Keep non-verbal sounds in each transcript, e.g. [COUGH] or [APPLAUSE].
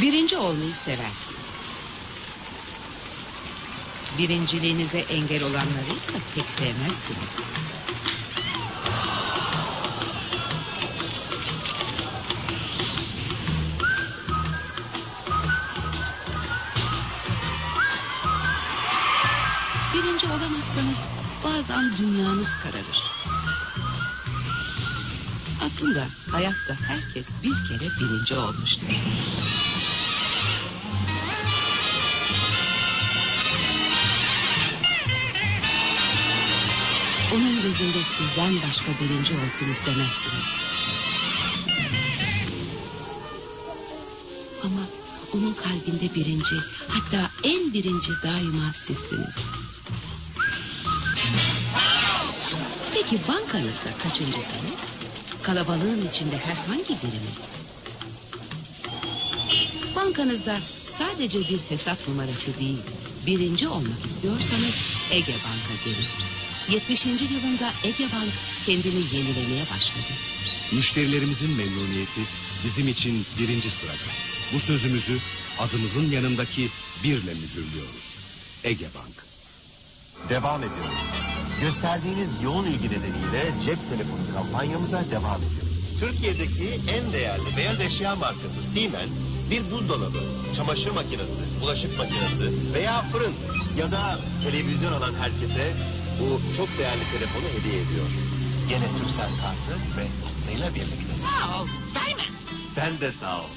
Birinci olmayı seversin. Birinciliğinize engel olanları ise pek sevmezsiniz. Birinci olamazsanız bazen dünyanız kararır. Aslında hayatta herkes bir kere birinci olmuştur. Onun gözünde sizden başka birinci olsun istemezsiniz. Ama onun kalbinde birinci, hatta en birinci daima sizsiniz. Peki bankanızda kaçıncısınız? Kalabalığın içinde herhangi biri mi? Bankanızda sadece bir hesap numarası değil, birinci olmak istiyorsanız Ege Bank'a gelin. 70. yılında Ege Bank kendini yenilemeye başladı. Müşterilerimizin memnuniyeti bizim için birinci sırada. Bu sözümüzü adımızın yanındaki birle mühürlüyoruz. Ege Bank. Devam ediyoruz. Gösterdiğiniz yoğun ilgi nedeniyle cep telefonu kampanyamıza devam ediyoruz. Türkiye'deki en değerli beyaz eşya markası Siemens bir buzdolabı, çamaşır makinesi, bulaşık makinesi veya fırın ya da televizyon alan herkese bu çok değerli telefonu hediye ediyor. Gene Türksel kartı ve noktayla birlikte. Sağ ol, Simon. Sen de sağ ol.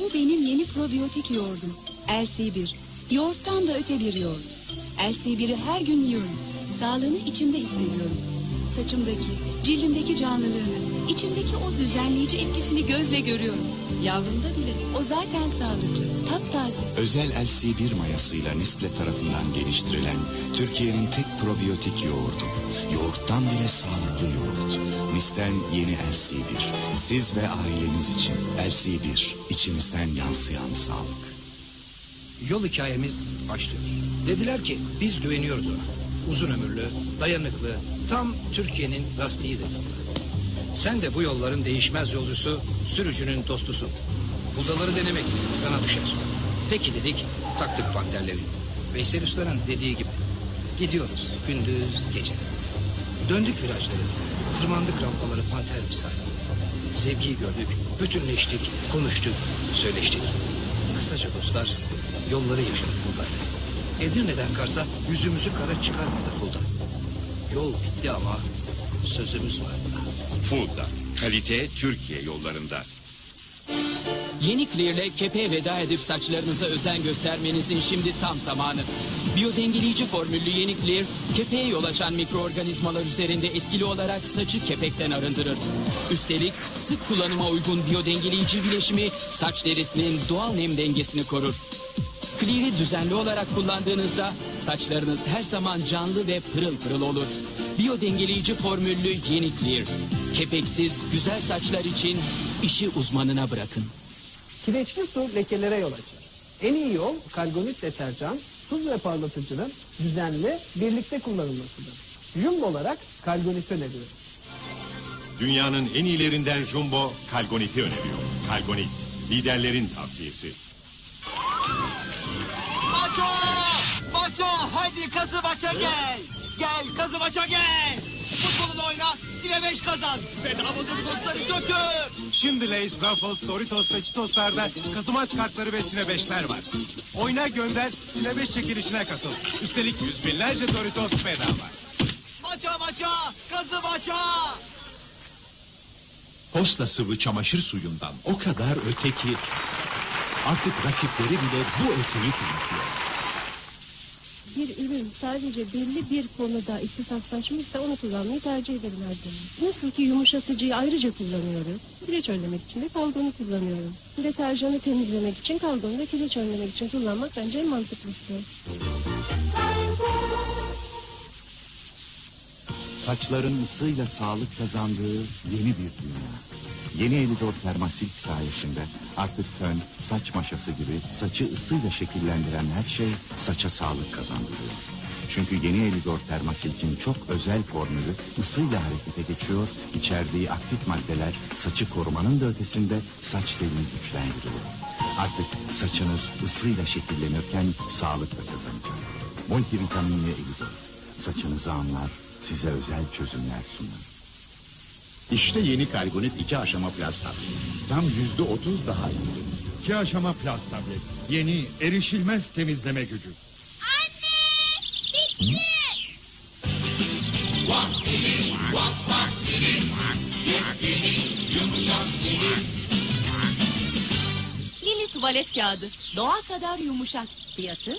Bu benim yeni probiyotik yoğurdum. LC1. Yoğurttan da öte bir yoğurt. LC1'i her gün yiyorum. Sağlığını içimde hissediyorum. Saçımdaki, cildimdeki canlılığını, içimdeki o düzenleyici etkisini gözle görüyorum. Yavrumda bile. O zaten sağlıklı, taptaze. Özel LC1 mayasıyla Nestle tarafından geliştirilen Türkiye'nin tek probiyotik yoğurdu. Yoğurttan bile sağlıklı yoğurt. Mis'ten yeni LC1. Siz ve aileniz için LC1. içimizden yansıyan sağlık. Yol hikayemiz başlıyor. Dediler ki biz güveniyoruz ona. Uzun ömürlü, dayanıklı, tam Türkiye'nin lastiğidir. Sen de bu yolların değişmez yolcusu, sürücünün dostusun. Budaları denemek sana düşer. Peki dedik, taktık panterleri. Veysel Usta'nın dediği gibi. Gidiyoruz gündüz gece. Döndük virajları, tırmandık rampaları panter misali. Sevgiyi gördük, bütünleştik, konuştuk, söyleştik. Kısaca dostlar, yolları yaşadık burada. Edirne'den Kars'a yüzümüzü kara çıkarmadı Fulda. Yol bitti ama sözümüz var. Fulda. Kalite Türkiye yollarında. Yeni Clear'le kepeğe veda edip saçlarınıza özen göstermenizin şimdi tam zamanı. Biyodengeleyici formüllü yeni Clear, kepeğe yol açan mikroorganizmalar üzerinde etkili olarak saçı kepekten arındırır. Üstelik sık kullanıma uygun biyodengeleyici bileşimi saç derisinin doğal nem dengesini korur. Clear'i düzenli olarak kullandığınızda saçlarınız her zaman canlı ve pırıl pırıl olur. Biyodengeleyici formüllü yeni Clear. Kepeksiz güzel saçlar için işi uzmanına bırakın. Kireçli su lekelere yol açar. En iyi yol karbonit deterjan, tuz ve parlatıcının düzenli birlikte kullanılmasıdır. Jumbo olarak karbonit öneriyorum. Dünyanın en iyilerinden Jumbo Kalgonit'i öneriyor. Kalgonit. Liderlerin tavsiyesi. Maço! Maço! Hadi kazı maça gel! Gel kazı maça gel! Futbolunu oyna, sile beş kazan! Bedavadır dostları götür! Şimdi Lay's, Ruffles, Doritos ve Cheetos'larda kazımaç kartları ve Sine 5'ler var. Oyna gönder, Sine 5 çekilişine katıl. Üstelik yüz binlerce Doritos bedava. Maça maça! Kazı maça! Posta sıvı çamaşır suyundan o kadar öte ki artık rakipleri bile bu öteyi konuşuyor. Bir ürün sadece belli bir konuda ihtisaslaşmışsa onu kullanmayı tercih zaman. Nasıl ki yumuşatıcıyı ayrıca kullanıyoruz. Kireç önlemek için de kalgonu kullanıyorum. Deterjanı temizlemek için kalgonu ve kireç önlemek için kullanmak bence en mantıklısı. Saçların ısıyla sağlık kazandığı yeni bir dünya. Yeni Elidor Termasilk sayesinde artık fön, saç maşası gibi saçı ısıyla şekillendiren her şey saça sağlık kazandırıyor. Çünkü yeni Elidor Termasilk'in çok özel formülü ısıyla harekete geçiyor, içerdiği aktif maddeler saçı korumanın da ötesinde saç telini güçlendiriyor. Artık saçınız ısıyla şekillenirken sağlıkla kazanacak. Multivitaminli Elidor. Saçınızı anlar, size özel çözümler sunar. İşte yeni Kalgonit iki aşama plaz tablet. Tam yüzde otuz daha iyi. İki aşama plaz tablet. Yeni erişilmez temizleme gücü. Yeni tuvalet kağıdı. Doğa kadar yumuşak. Fiyatı?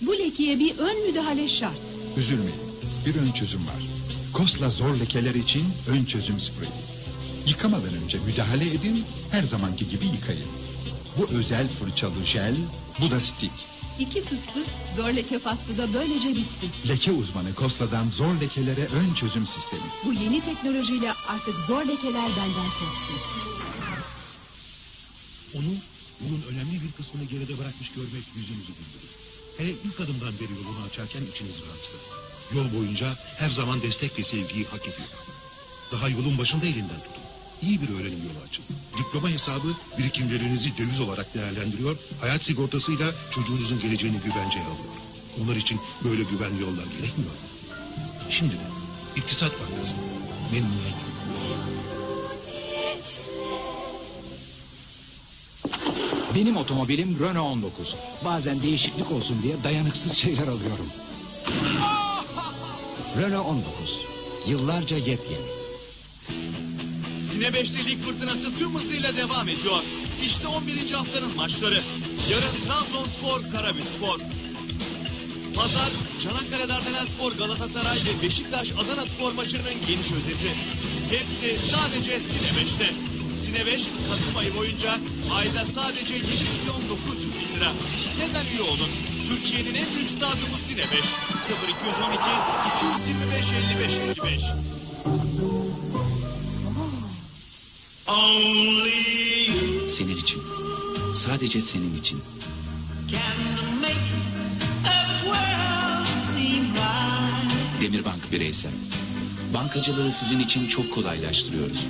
Bu lekeye bir ön müdahale şart. Üzülmeyin. Bir ön çözüm var. Kosla zor lekeler için ön çözüm spreyi. Yıkamadan önce müdahale edin, her zamanki gibi yıkayın. Bu özel fırçalı jel, bu da stick. İki fısfıs zor leke faslı da böylece bitti. Leke uzmanı Kosla'dan zor lekelere ön çözüm sistemi. Bu yeni teknolojiyle artık zor lekeler benden korksun. Onu yolun önemli bir kısmını geride bırakmış görmek yüzünüzü güldürür. Hele ilk adımdan beri yolunu açarken içiniz rahatsa. Yol boyunca her zaman destek ve sevgiyi hak ediyor. Daha yolun başında elinden tutun. İyi bir öğrenim yolu açın. Diploma hesabı birikimlerinizi döviz olarak değerlendiriyor. Hayat sigortasıyla çocuğunuzun geleceğini güvenceye alıyor. Onlar için böyle güvenli yollar gerekmiyor mu? Şimdi de İktisat Bankası. Memnuniyet. Benim otomobilim Renault 19. Bazen değişiklik olsun diye dayanıksız şeyler alıyorum. Renault 19. Yıllarca yepyeni. Sine 5'te lig fırtınası tüm hızıyla devam ediyor. İşte 11. haftanın maçları. Yarın Trabzonspor, Karabükspor. Pazar, Çanakkale Dardanelspor, Galatasaray ve Beşiktaş Adana Spor maçının geniş özeti. Hepsi sadece Sine 5'te. Sine 5, Kasım ayı boyunca ayda sadece 7 milyon 900 bin lira. Hemen üye olun. Türkiye'nin en büyük stadyumu Sine 5. 0212 225 55 55. Senin için. Sadece senin için. Demirbank bireysel. Bankacılığı sizin için çok kolaylaştırıyoruz.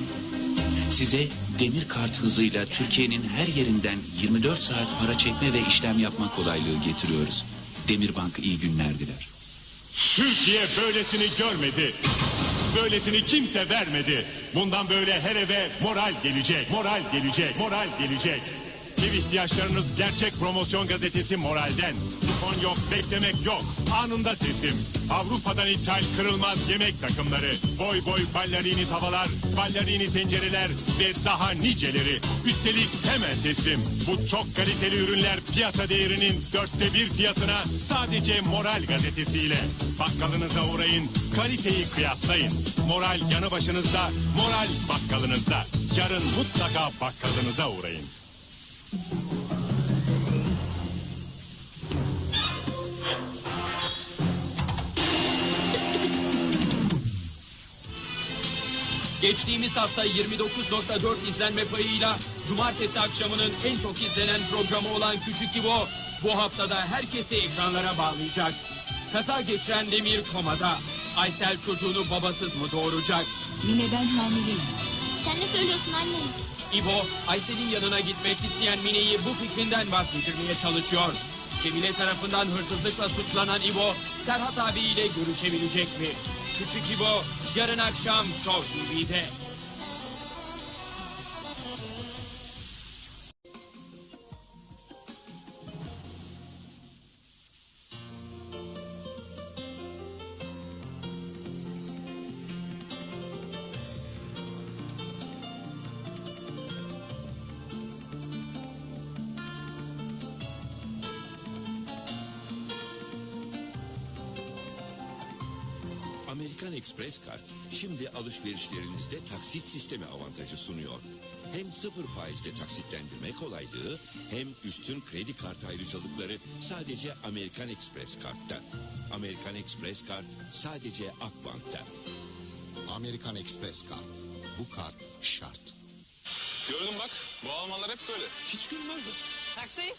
Size demir kart hızıyla Türkiye'nin her yerinden 24 saat para çekme ve işlem yapma kolaylığı getiriyoruz. Demirbank iyi günler diler. Türkiye böylesini görmedi. Böylesini kimse vermedi. Bundan böyle her eve moral gelecek, moral gelecek, moral gelecek. Ev ihtiyaçlarınız gerçek promosyon gazetesi Moral'den. Kupon yok, beklemek yok. Anında teslim. Avrupa'dan ithal kırılmaz yemek takımları. Boy boy ballerini tavalar, ballerini tencereler ve daha niceleri. Üstelik hemen teslim. Bu çok kaliteli ürünler piyasa değerinin dörtte bir fiyatına sadece Moral gazetesiyle. Bakkalınıza uğrayın, kaliteyi kıyaslayın. Moral yanı başınızda, moral bakkalınızda. Yarın mutlaka bakkalınıza uğrayın. Geçtiğimiz hafta 29.4 izlenme payıyla cumartesi akşamının en çok izlenen programı olan Küçük İbo bu haftada herkesi ekranlara bağlayacak. Kaza geçiren Demir komada. Aysel çocuğunu babasız mı doğuracak? Yine ben hamileyim. Sen ne söylüyorsun anne? İbo, Aysel'in yanına gitmek isteyen Mine'yi bu fikrinden vazgeçirmeye çalışıyor. Cemile tarafından hırsızlıkla suçlanan İbo, Serhat abiyle görüşebilecek mi? Küçük İbo, yarın akşam Show TV'de. Amerikan Express Kart şimdi alışverişlerinizde taksit sistemi avantajı sunuyor. Hem sıfır faizle taksitlendirme kolaylığı hem üstün kredi kart ayrıcalıkları sadece Amerikan Express Kart'ta. Amerikan Express Kart sadece Akbank'ta. Amerikan Express kart. Bu kart şart. Gördün bak bu Almanlar hep böyle. Hiç gülmezdi. Taksi.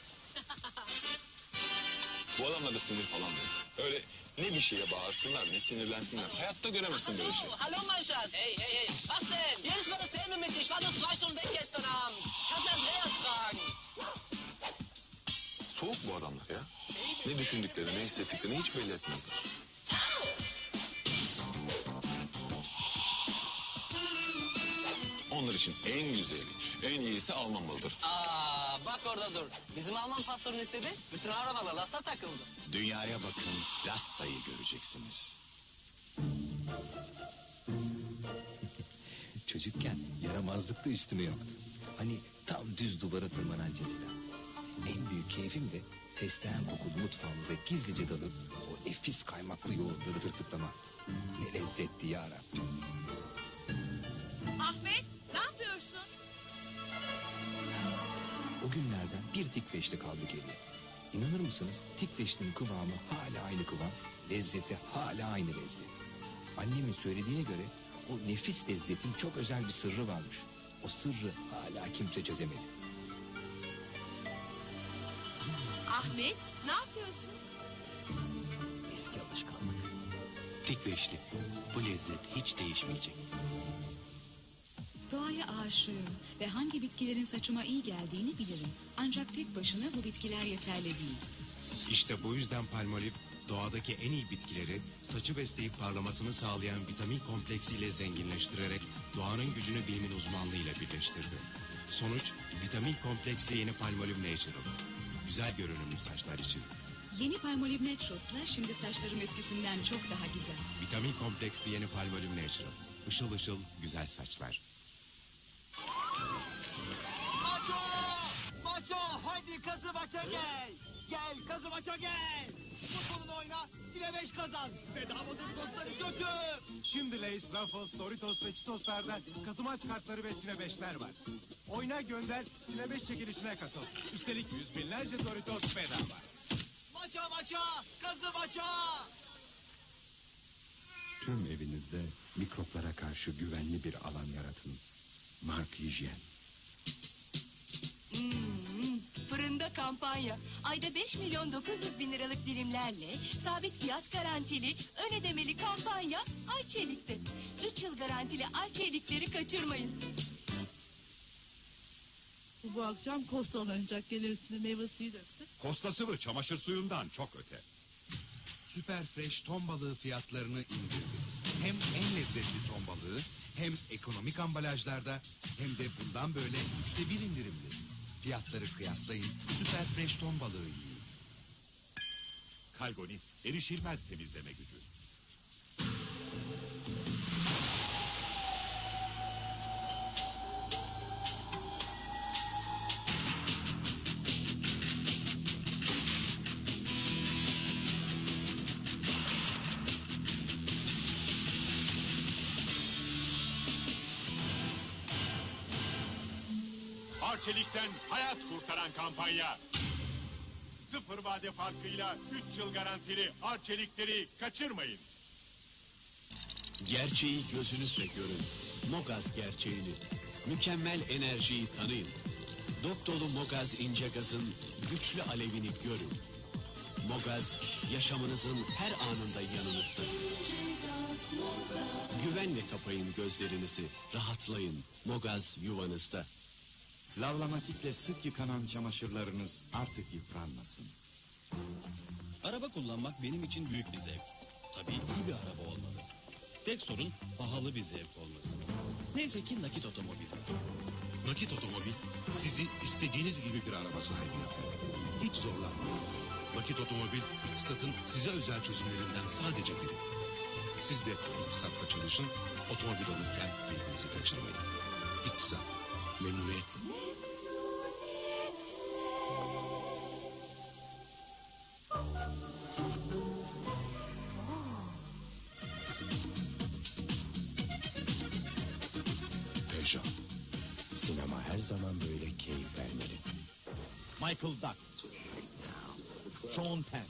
Bu adamlarda sinir falan yok. Öyle ne bir şeye bağırsınlar ne sinirlensinler. Hayatta göremezsin böyle şey. Hallo mein Schatz. Hey, hey, hey. Was denn? Jedes Mal dasselbe mit. Ich war nur zwei Stunden weg gestern Abend. Kannst Andreas fragen. Soğuk bu adamlar ya. Ne düşündüklerini, ne hissettiklerini hiç belli etmezler. Onlar için en güzeli, en iyisi Alman malıdır. Aa, bak orada dur. Bizim Alman patron istedi. Bütün arabalar lasta takıldı. Dünyaya bakın, Lassa'yı göreceksiniz. [LAUGHS] Çocukken yaramazlıkta üstüme yoktu. Hani tam düz duvara tırmanan cinsten. En büyük keyfim de fesleğen kokulu mutfağımıza gizlice dalıp o nefis kaymaklı yoğurtları tırtıklamak. Ne lezzetti ya Rabbim. Ahmet günlerden bir tikveşli kaldı geriye. İnanır mısınız tikveştin kıvamı hala aynı kıvam, lezzeti hala aynı lezzet. Annemin söylediğine göre o nefis lezzetin çok özel bir sırrı varmış. O sırrı hala kimse çözemedi. Ahmet ne yapıyorsun? Eski alışkanlık. Tikveşli. Bu lezzet hiç değişmeyecek. Doğaya aşığım ve hangi bitkilerin saçıma iyi geldiğini bilirim. Ancak tek başına bu bitkiler yeterli değil. İşte bu yüzden Palmolive doğadaki en iyi bitkileri saçı besleyip parlamasını sağlayan vitamin kompleksiyle zenginleştirerek doğanın gücünü bilimin uzmanlığıyla birleştirdi. Sonuç vitamin kompleksli yeni Palmolive Naturals. Güzel görünümlü saçlar için. Yeni Palmolive Naturals'la şimdi saçlarım eskisinden çok daha güzel. Vitamin kompleksli yeni Palmolive Naturals. Işıl ışıl güzel saçlar. Hadi kazı maça gel. Gel kazı maça gel. Futbolunu oyna. Yine beş kazan. Bedava dostları götür. Şimdi Lay's, Ruffles, Doritos ve Cheetos'larda kazımaç kartları ve Sine 5'ler var. Oyna gönder, Sine 5 çekilişine katıl. Üstelik yüz binlerce Doritos bedava. Maça maça. Kazı maça. Tüm evinizde mikroplara karşı güvenli bir alan yaratın. Mark Hijyen. Hmm, fırında kampanya. Ayda 5 milyon 900 bin liralık dilimlerle sabit fiyat garantili ön ödemeli kampanya Arçelik'te. 3 yıl garantili Arçelikleri kaçırmayın. Bu akşam Kosta oynayacak gelirsiniz meyve suyu döktü. Kosta sıvı çamaşır suyundan çok öte. Süper Fresh ton balığı fiyatlarını indirdi. Hem en lezzetli ton balığı hem ekonomik ambalajlarda hem de bundan böyle üçte bir indirimli. Fiyatları kıyaslayın Süper Fresh ton balığı yiyin. Kalgoni erişilmez temizleme gücü. Hayat kurtaran kampanya. Sıfır vade farkıyla 3 yıl garantili Arçelikleri kaçırmayın. Gerçeği gözünüzle görün. Mogaz gerçeğini. Mükemmel enerjiyi tanıyın. Dop dolu Mogaz ince gazın güçlü alevini görün. Mogaz yaşamınızın her anında yanınızda. Güvenle kapayın gözlerinizi. Rahatlayın. Mogaz yuvanızda. Lavlamatikle sık yıkanan çamaşırlarınız artık yıpranmasın. Araba kullanmak benim için büyük bir zevk. Tabii iyi bir araba olmalı. Tek sorun pahalı bir zevk olması. Neyse ki nakit otomobil. Nakit otomobil sizi istediğiniz gibi bir araba sahibi yapıyor. Hiç zorlanmayın. Nakit otomobil iktisatın size özel çözümlerinden sadece biri. Siz de iktisatta çalışın, otomobil alırken birbirinizi kaçırmayın. İktisat, memnuniyet. Peugeot. Sinema her zaman böyle keyif vermeli. Michael Duck. Sean Penn.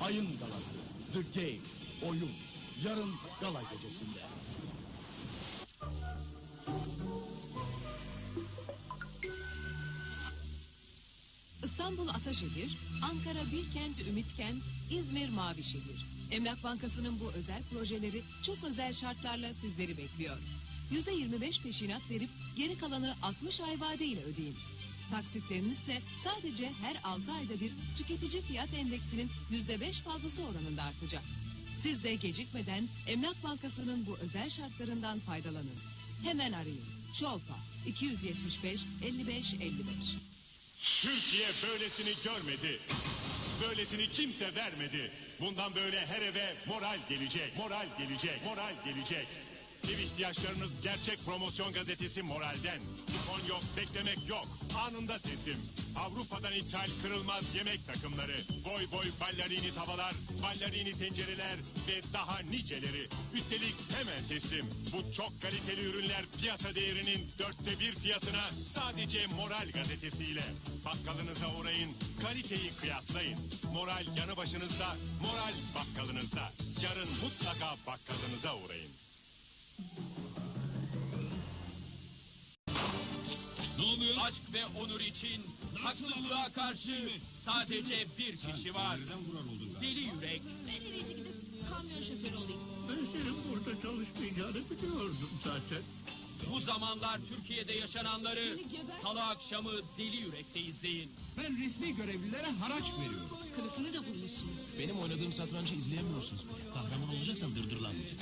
Ayın Galası. The Game. Oyun. Yarın gala gecesinde. İstanbul Ataşehir, Ankara Bilkent Ümitkent, İzmir Mavişehir. Emlak Bankası'nın bu özel projeleri çok özel şartlarla sizleri bekliyor. %25 peşinat verip geri kalanı 60 ay vadeyle ödeyin. Taksitleriniz ise sadece her 6 ayda bir tüketici fiyat endeksinin %5 fazlası oranında artacak. Siz de gecikmeden Emlak Bankası'nın bu özel şartlarından faydalanın. Hemen arayın. Şolpa 275 55 55. Türkiye böylesini görmedi. Böylesini kimse vermedi. Bundan böyle her eve moral gelecek, moral gelecek, moral gelecek. Ev ihtiyaçlarınız gerçek promosyon gazetesi Moral'den. Kupon yok, beklemek yok. Anında teslim. Avrupa'dan ithal kırılmaz yemek takımları. Boy boy ballarini tavalar, ballarini tencereler ve daha niceleri. Üstelik hemen teslim. Bu çok kaliteli ürünler piyasa değerinin dörtte bir fiyatına sadece Moral gazetesiyle. Bakkalınıza uğrayın, kaliteyi kıyaslayın. Moral yanı başınızda, Moral bakkalınızda. Yarın mutlaka bakkalınıza uğrayın. Ne oluyor? Aşk ve onur için haksızlığa karşı sadece bir kişi var. Deli yürek. Ben en iyisi gidip kamyon şoförü olayım. Ben senin burada çalışmayacağını biliyordum zaten. Bu zamanlar Türkiye'de yaşananları salı akşamı Deli Yürek'te izleyin. Ben resmi görevlilere haraç veriyorum. Kılıfını da bulmuşsunuz. Benim oynadığım satrancı izleyemiyorsunuz. Kahraman olacaksan dırdırlanmayacaksın.